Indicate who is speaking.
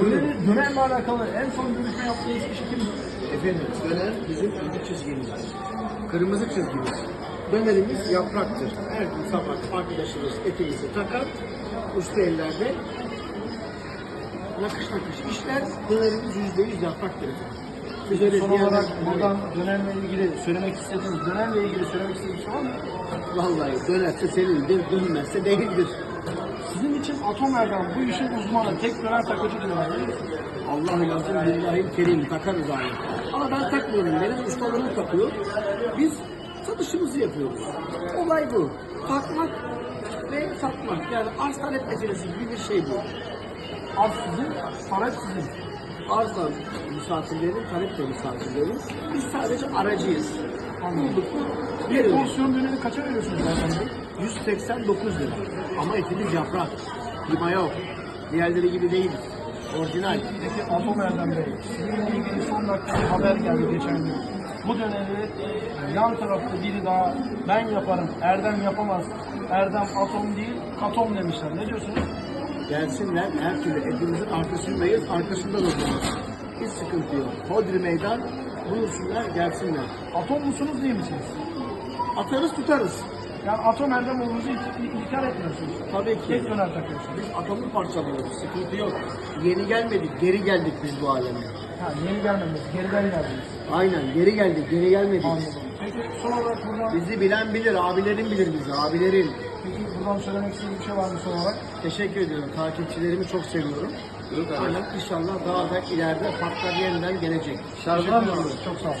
Speaker 1: Döner, dönerle alakalı en son görüşme yaptığınız kişi kimdi?
Speaker 2: Efendim döner bizim kırmızı çizgimiz. Kırmızı çizgimiz. Dönerimiz yapraktır. Her gün sabah arkadaşımız eteğimizi takar. Usta ellerde nakış nakış işler. Dönerimiz yüzde yüz yapraktır. Biz öyle
Speaker 1: Son olarak buradan dönerle ilgili söylemek istediğiniz, dönerle ilgili söylemek istediğiniz şey var mı?
Speaker 2: Vallahi dönerse senindir, dönmezse değildir.
Speaker 1: Sizin için Atom Erdem bu işin uzmanı, tek döner takıcı diyorlar?
Speaker 2: Allah lazım billahi kerim takarız abi. Ama ben takmıyorum. Benim ustalarım takıyor. Biz satışımızı yapıyoruz. Olay bu. Takmak ve satmak. Yani arz talep meselesi gibi bir şey bu.
Speaker 1: Arz sizin, talep sizin.
Speaker 2: Arzla misafirlerin, talep de misafirlerin. Biz sadece aracıyız. Mu?
Speaker 1: Bir porsiyon döneri kaça veriyorsunuz Bey?
Speaker 2: 189 lira. Ama etimiz yaprak. Lima yok. Diğerleri gibi değil. Orijinal.
Speaker 1: Peki Atom Erdem Bey, sizinle ilgili son dakika bir haber geldi geçen gün. Bu döneri yan tarafta biri daha ben yaparım, Erdem yapamaz. Erdem atom değil, atom demişler. Ne diyorsunuz?
Speaker 2: Gelsinler her türlü etimizin arkasındayız, arkasında dururuz. Hiç sıkıntı yok. Hodri meydan buyursunlar gelsinler.
Speaker 1: Atom musunuz değil misiniz?
Speaker 2: Atarız tutarız.
Speaker 1: Yani atom Erdem olduğunuzu inkar etmiyorsunuz.
Speaker 2: Tabii ki.
Speaker 1: Tek döner takıyorsunuz.
Speaker 2: Biz atomu parçalıyoruz. Sıkıntı yok. Yeni gelmedik, geri geldik biz bu aleme.
Speaker 1: Ha, yeni gelmediniz, geriden geldiniz.
Speaker 2: Aynen geri geldik, geri gelmedik.
Speaker 1: Anladım. Peki son olarak buradan,
Speaker 2: Bizi bilen bilir, abilerin bilir bizi, abilerin.
Speaker 1: Buradan söylemek istediğiniz bir şey var mı son olarak?
Speaker 2: Teşekkür ediyorum. Takipçilerimi çok seviyorum. Aynen inşallah daha da ileride farklar yeniden gelecek. Şarjlar mı?
Speaker 1: Çok sağ olun.